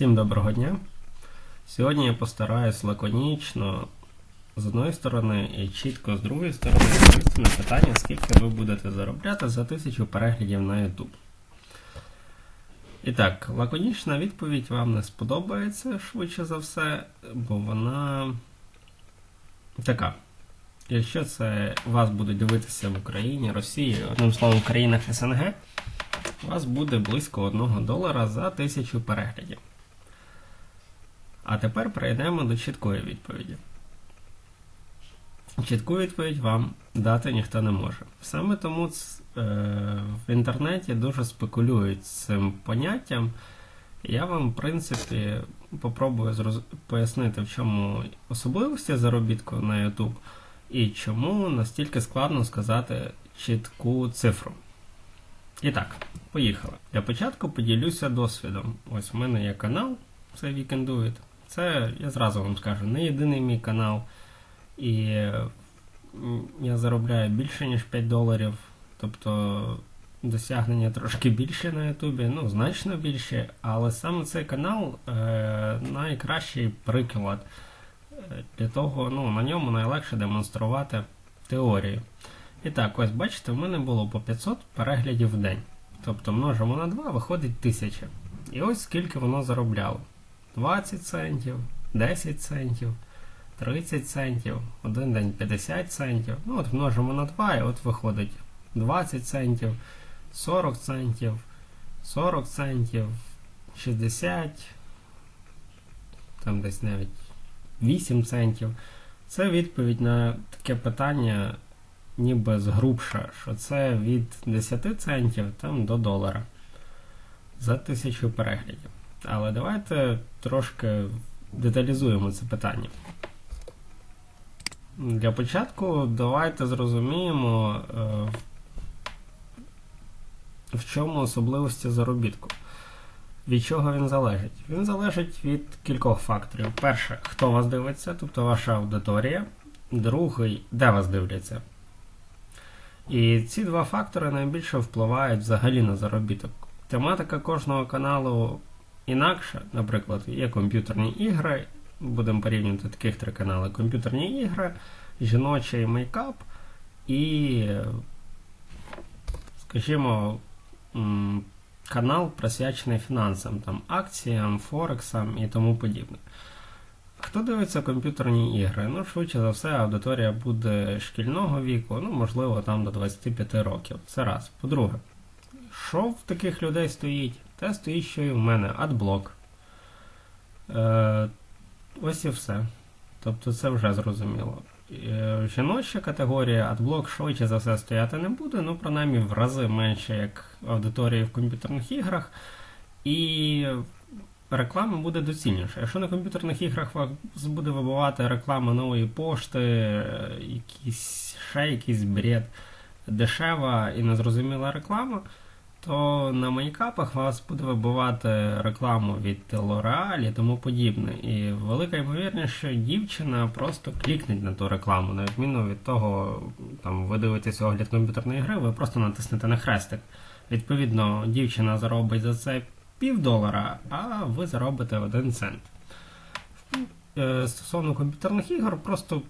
Всім доброго дня. Сьогодні я постараюсь лаконічно з одної сторони і чітко з другої сторони відповісти на питання, скільки ви будете заробляти за тисячу переглядів на YouTube. І так, лаконічна відповідь вам не сподобається швидше за все, бо вона така. Якщо це вас будуть дивитися в Україні, Росії, одним словом, в країнах СНГ, у вас буде близько 1 долара за тисячу переглядів. А тепер перейдемо до чіткої відповіді. Чітку відповідь вам дати ніхто не може. Саме тому е, в інтернеті дуже спекулюють цим поняттям. Я вам, в принципі, попробую зроз... пояснити, в чому особливості заробітку на YouTube і чому настільки складно сказати чітку цифру. І так, поїхали. Для початку поділюся досвідом. Ось в мене є канал, це Weekend Do It. Це, я зразу вам скажу, не єдиний мій канал. І я заробляю більше, ніж 5 доларів. Тобто досягнення трошки більше на Ютубі, ну, значно більше. Але саме цей канал е, найкращий приклад. Е, Для того, ну, на ньому найлегше демонструвати теорію. І так, ось бачите, в мене було по 500 переглядів в день. Тобто множимо на 2, виходить 1000. І ось скільки воно заробляло. 20 центів, 10 центів, 30 центів, один день 50 центів. Ну от множимо на 2 і от виходить 20 центів, 40 центів, 40 центів, 60, там десь навіть 8 центів. Це відповідь на таке питання, ніби згрубша, що це від 10 центів там, до долара за тисячу переглядів. Але давайте трошки деталізуємо це питання. Для початку давайте зрозуміємо, е, в чому особливості заробітку. Від чого він залежить? Він залежить від кількох факторів. Перше, хто вас дивиться, тобто ваша аудиторія. Другий, де вас дивляться. І ці два фактори найбільше впливають взагалі на заробіток. Тематика кожного каналу інакша. Наприклад, є комп'ютерні ігри. Будемо порівнювати таких три канали: комп'ютерні ігри, жіночий мейкап і, скажімо, канал присвячений фінансам, там, акціям, форексам і тому подібне. Хто дивиться комп'ютерні ігри? Ну, швидше за все, аудиторія буде шкільного віку, ну, можливо, там до 25 років. Це раз. По-друге, що в таких людей стоїть? Те стоїть, що і в мене адблок. Е, ось і все. Тобто це вже зрозуміло. Е, жіноча категорія адблок швидше за все стояти не буде, ну, принаймні в рази менше, як аудиторії в комп'ютерних іграх. І реклама буде доцільніша. Якщо на комп'ютерних іграх вас буде вибивати реклама нової пошти, е, якийсь, ще якийсь бред, дешева і незрозуміла реклама, то на мейкапах вас буде вибивати рекламу від L'Oreal і тому подібне. І велика ймовірність, що дівчина просто клікне на ту рекламу, на відміну від того, там ви дивитесь огляд комп'ютерної гри, ви просто натиснете на хрестик. Відповідно, дівчина заробить за це пів долара, а ви заробите один цент. Е, Стосовно комп'ютерних ігор, просто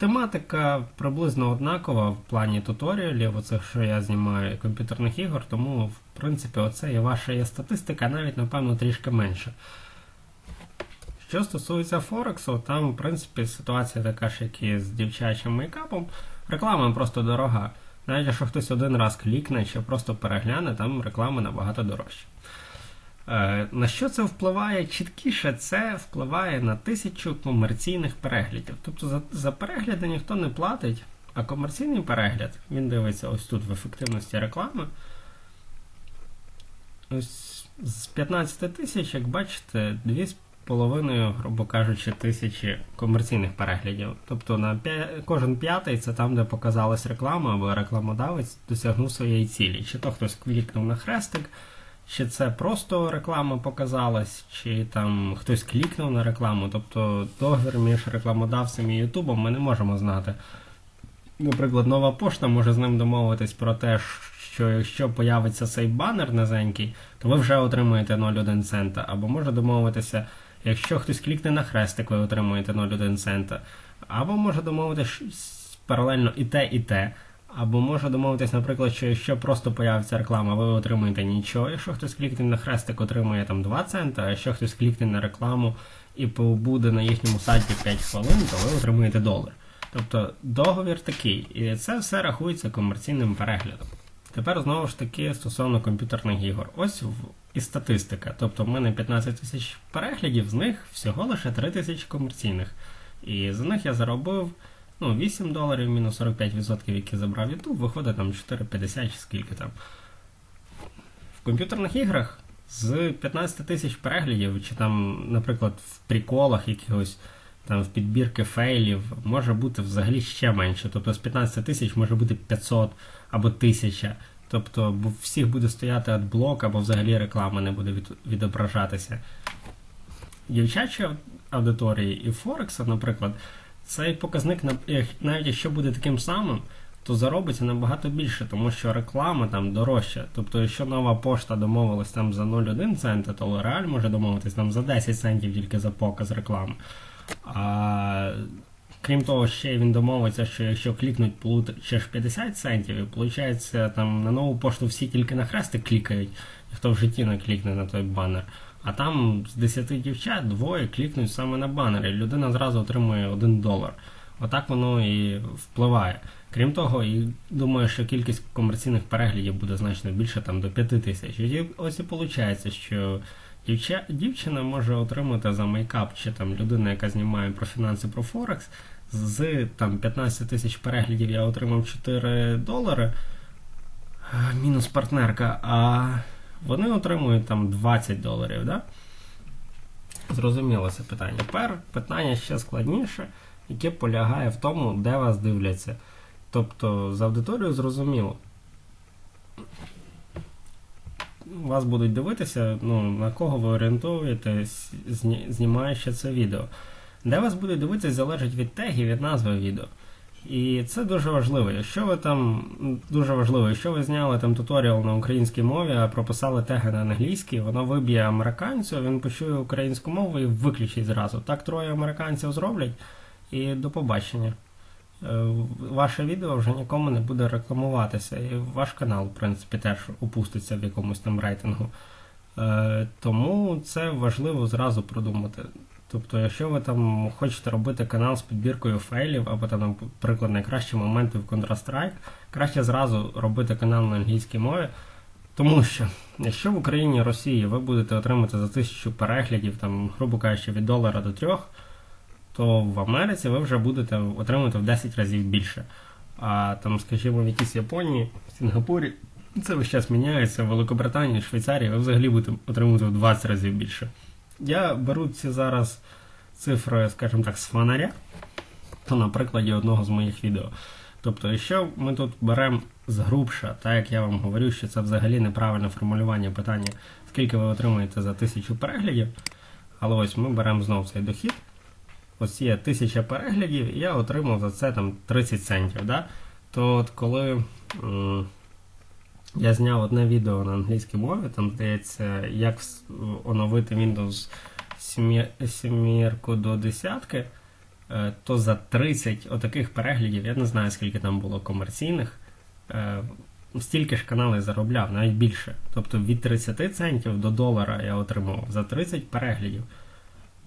тематика приблизно однакова в плані туторіалів, оцих, що я знімаю комп'ютерних ігор, тому, в принципі, оце і ваша є статистика, навіть, напевно, трішки менша. Що стосується Форексу, там, в принципі, ситуація така ж, як і з дівчачим мейкапом. Реклама просто дорога. Навіть якщо хтось один раз клікне чи просто перегляне, там реклама набагато дорожча. Е, На що це впливає чіткіше? Це впливає на тисячу комерційних переглядів. Тобто за, за перегляди ніхто не платить, а комерційний перегляд, він дивиться ось тут в ефективності реклами. Ось з 15 тисяч, як бачите, 2,5, грубо кажучи, тисячі комерційних переглядів. Тобто на п'я- кожен п'ятий це там, де показалась реклама, або рекламодавець досягнув своєї цілі. Чи то хтось клікнув на хрестик, чи це просто реклама показалась, чи там хтось клікнув на рекламу. Тобто договір між рекламодавцем і Ютубом ми не можемо знати. Наприклад, нова пошта може з ним домовитись про те, що якщо появиться цей банер низенький, то ви вже отримуєте 0,1 цента. Або може домовитися, якщо хтось клікне на хрестик, ви отримуєте 0,1 цента. Або може домовитися паралельно і те, і те. Або може домовитись, наприклад, що якщо просто появиться реклама, ви отримуєте нічого. Якщо хтось клікне на хрестик, отримує там 2 цента, а якщо хтось клікне на рекламу і побуде на їхньому сайті 5 хвилин, то ви отримуєте долар. Тобто договір такий, і це все рахується комерційним переглядом. Тепер знову ж таки стосовно комп'ютерних ігор. Ось і статистика. Тобто в мене 15 тисяч переглядів, з них всього лише 3 тисячі комерційних. І з них я заробив ну, 8 доларів мінус 45%, які забрав YouTube, виходить там 4,50 чи скільки там. В комп'ютерних іграх з 15 тисяч переглядів, чи там, наприклад, в приколах якихось там в підбірки фейлів може бути взагалі ще менше. Тобто з 15 тисяч може бути 500 або 1000. Тобто всіх буде стояти адблок, або взагалі реклама не буде від, відображатися. Дівчачі аудиторії і Форекса, наприклад, цей показник, нав- навіть якщо буде таким самим, то заробиться набагато більше, тому що реклама там дорожча. Тобто, якщо нова пошта домовилась там за 0,1 цента, то L'Oreal може домовитись там за 10 центів тільки за показ реклами. А крім того, ще він домовиться, що якщо клікнуть, получиш 50 центів, і виходить, там на нову пошту всі тільки на хрестик клікають, ніхто в житті не клікне на той банер. А там з 10 дівчат двоє клікнуть саме на банер, і людина зразу отримує 1 долар. Отак воно і впливає. Крім того, і думаю, що кількість комерційних переглядів буде значно більше, там до 5 тисяч. І ось і виходить, що дівча, дівчина може отримати за мейкап, чи там людина, яка знімає про фінанси, про Форекс, з там 15 тисяч переглядів я отримав 4 долари, мінус партнерка, а вони отримують там 20 доларів. Да? Зрозуміло це питання. Тепер питання ще складніше, яке полягає в тому, де вас дивляться. Тобто з аудиторією зрозуміло. Вас будуть дивитися, ну, на кого ви орієнтуєтесь, знімаючи це відео. Де вас будуть дивитися, залежить від тегів, від назви відео. І це дуже важливо. Якщо ви там дуже важливо, якщо ви зняли там туторіал на українській мові, а прописали теги на англійській, воно виб'є американцю, він почує українську мову і виключить зразу. Так троє американців зроблять, і до побачення. Е, Ваше відео вже нікому не буде рекламуватися, і ваш канал, в принципі, теж опуститься в якомусь там рейтингу. Е, Тому це важливо зразу продумати. Тобто, якщо ви там хочете робити канал з підбіркою фейлів, або там, наприклад, найкращі моменти в Counter-Strike, краще зразу робити канал на англійській мові. Тому що, якщо в Україні Росії ви будете отримати за тисячу переглядів, там, грубо кажучи, від долара до трьох, то в Америці ви вже будете отримувати в 10 разів більше. А там, скажімо, в якійсь Японії, в Сінгапурі, це весь час міняється, в Великобританії, Швейцарії ви взагалі будете отримувати в 20 разів більше. Я беру ці зараз цифри, скажімо так, з фонаря, то на прикладі одного з моїх відео. Тобто, якщо ми тут беремо згрубша, так як я вам говорю, що це взагалі неправильне формулювання питання, скільки ви отримуєте за тисячу переглядів, але ось ми беремо знову цей дохід. Ось є тисяча переглядів, і я отримав за це там 30 центів. Да? То от коли я зняв одне відео на англійській мові, там здається, як оновити Windows 7 сімірку до десятки, е, то за 30 отаких переглядів, я не знаю, скільки там було комерційних, е, стільки ж канали заробляв, навіть більше. Тобто від 30 центів до долара я отримав за 30 переглядів.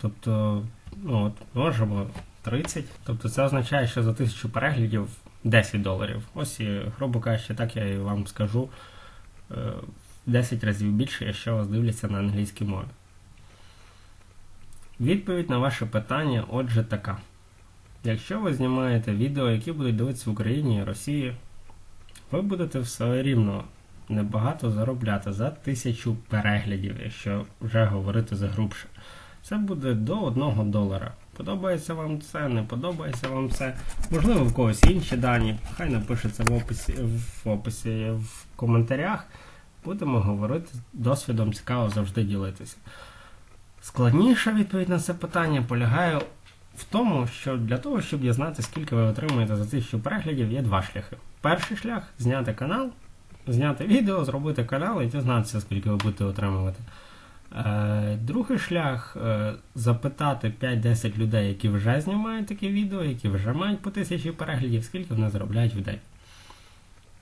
Тобто, ну от, можемо 30. Тобто це означає, що за тисячу переглядів 10 доларів. Ось грубо кажучи, так я і вам скажу. е, в 10 разів більше, якщо вас дивляться на англійській мові. Відповідь на ваше питання, отже, така. Якщо ви знімаєте відео, які будуть дивитися в Україні і Росії, ви будете все рівно небагато заробляти за тисячу переглядів, якщо вже говорити загрубше. Це буде до 1 долара. Подобається вам це, не подобається вам це. Можливо, в когось інші дані. Хай напишеться в описі, в описі в коментарях. Будемо говорити досвідом, цікаво завжди ділитися. Складніша відповідь на це питання полягає в тому, що для того, щоб дізнати, скільки ви отримуєте за тисячу переглядів, є два шляхи. Перший шлях зняти канал зняти відео, зробити канал і дізнатися, скільки ви будете отримувати. Е, Другий шлях е, запитати 5-10 людей, які вже знімають такі відео, які вже мають по тисячі переглядів, скільки вони заробляють в день.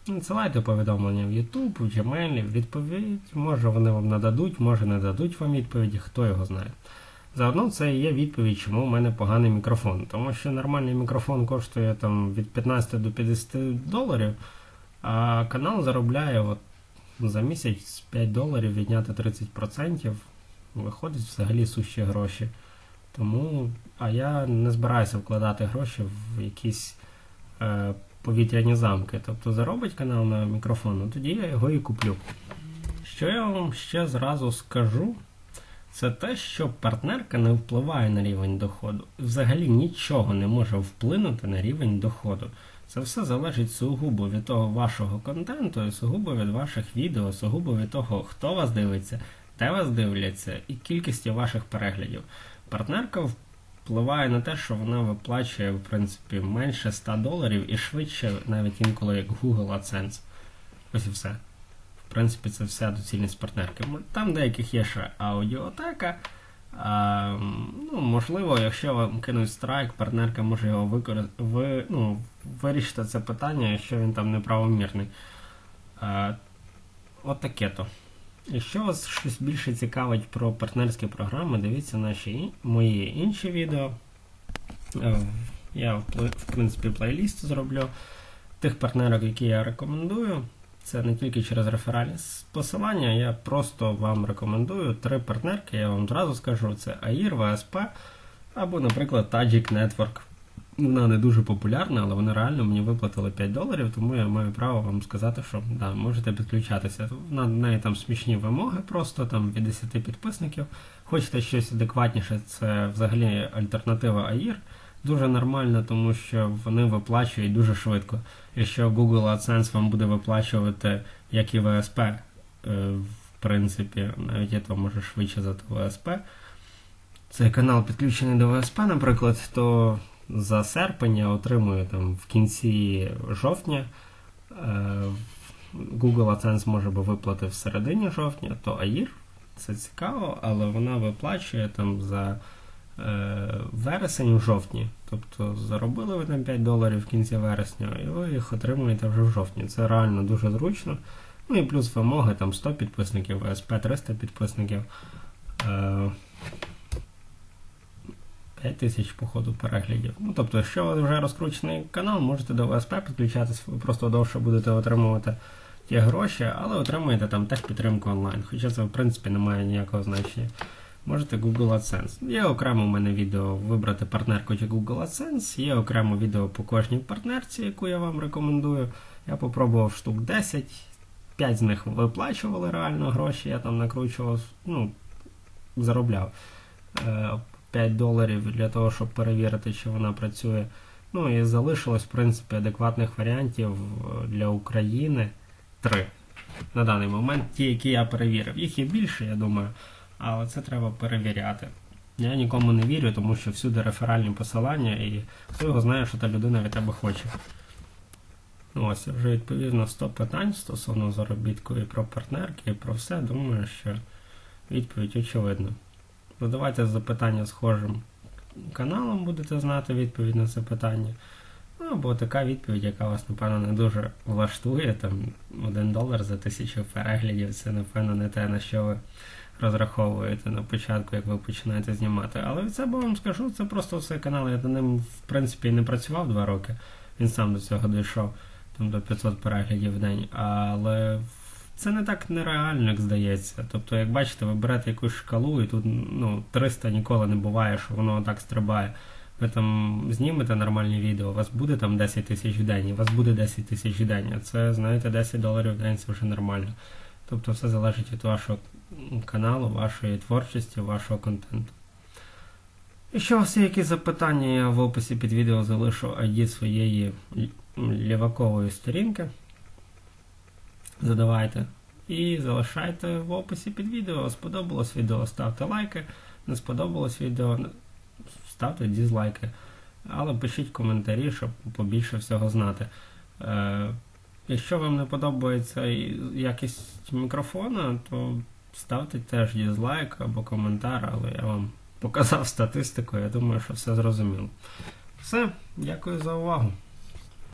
Надсилайте повідомлення в YouTube, в Gmail, відповідь. Може вони вам нададуть, може не дадуть вам відповіді, хто його знає. Заодно це є відповідь, чому в мене поганий мікрофон. Тому що нормальний мікрофон коштує там від 15 до 50 доларів, а канал заробляє от за місяць 5 доларів відняти 30%. Виходить взагалі сущі гроші. Тому, а я не збираюся вкладати гроші в якісь е, повітряні замки. Тобто заробить канал на мікрофон, ну тоді я його і куплю. Що я вам ще зразу скажу, це те, що партнерка не впливає на рівень доходу. Взагалі нічого не може вплинути на рівень доходу. Це все залежить сугубо від того вашого контенту, сугубо від ваших відео, сугубо від того, хто вас дивиться, де вас дивляться, і кількістю ваших переглядів. Партнерка впливає на те, що вона виплачує в принципі менше 100 доларів і швидше, навіть інколи як Google AdSense. Ось і все. В принципі, це вся доцільність партнерки. Там деяких є ще аудіотека. А, ну, Можливо, якщо вам кинуть страйк, партнерка може його викор... ви... ну, вирішити це питання, якщо він там неправомірний. А, От таке то. Якщо вас щось більше цікавить про партнерські програми, дивіться наші мої інші відео. Е, Я, в принципі, плейліст зроблю тих партнерок, які я рекомендую. Це не тільки через реферальні посилання, я просто вам рекомендую три партнерки, я вам одразу скажу, це AIR, VSP або, наприклад, Tajik Network. Вона не дуже популярна, але вони реально мені виплатили 5 доларів, тому я маю право вам сказати, що да, можете підключатися. На неї там смішні вимоги, просто там від 10 підписників. Хочете щось адекватніше, це взагалі альтернатива AIR. Дуже нормально, тому що вони виплачують дуже швидко. Якщо Google AdSense вам буде виплачувати, як і VSP, е, в принципі, навіть я то може швидше за VSP. Цей канал підключений до VSP, наприклад, то за серпень я отримую там в кінці жовтня. Е, Google AdSense може би виплатити в середині жовтня, то AIR, це цікаво, але вона виплачує там за вересень в жовтні. Тобто заробили ви там 5 доларів в кінці вересня, і ви їх отримуєте вже в жовтні. Це реально дуже зручно. Ну і плюс вимоги там 100 підписників, ВСП 300 підписників. Е, 5 тисяч походу переглядів. Ну, тобто, якщо у вас вже розкручений канал, можете до ВСП підключатися, ви просто довше будете отримувати ті гроші, але отримуєте там техпідтримку онлайн. Хоча це в принципі не має ніякого значення. Можете Google AdSense. Є окремо у мене відео вибрати партнерку чи Google AdSense, є окремо відео по кожній партнерці, яку я вам рекомендую. Я попробував штук 10, 5 з них виплачували реально гроші, я там накручував, ну, заробляв. 5 доларів для того, щоб перевірити, чи вона працює. Ну і залишилось, в принципі, адекватних варіантів для України 3. На даний момент, ті, які я перевірив. Їх є більше, я думаю, але це треба перевіряти. Я нікому не вірю, тому що всюди реферальні посилання, і хто його знає, що та людина від тебе хоче. Ну, ось, вже відповів на 100 питань стосовно заробітку і про партнерки, і про все. Думаю, що відповідь очевидна. Задавайте запитання схожим каналом, будете знати відповідь на це питання. Ну, або така відповідь, яка вас, напевно, не дуже влаштує. Там 1 долар за тисячу переглядів, це, напевно, не те, на що ви розраховуєте на початку, як ви починаєте знімати. Але від себе вам скажу, це просто все канал. Я до ним, в принципі, не працював 2 роки. Він сам до цього дійшов там, до 500 переглядів в день. Але це не так нереально, як здається. Тобто, як бачите, ви берете якусь шкалу, і тут ну, 300 ніколи не буває, що воно так стрибає. Ви там знімете нормальні відео, у вас буде там 10 тисяч в день, і у вас буде 10 тисяч в день. А це, знаєте, 10 доларів в день це вже нормально. Тобто все залежить від вашого каналу, вашої творчості, вашого контенту. Якщо у вас є якісь запитання, я в описі під відео залишу ID своєї лівакової сторінки задавайте. І залишайте в описі під відео. Сподобалось відео, ставте лайки. Не сподобалось відео, ставте дізлайки. Але пишіть коментарі, щоб побільше всього знати. Е, Якщо вам не подобається якість мікрофона, то ставте теж дізлайк або коментар, але я вам показав статистику, я думаю, що все зрозуміло. Все, дякую за увагу.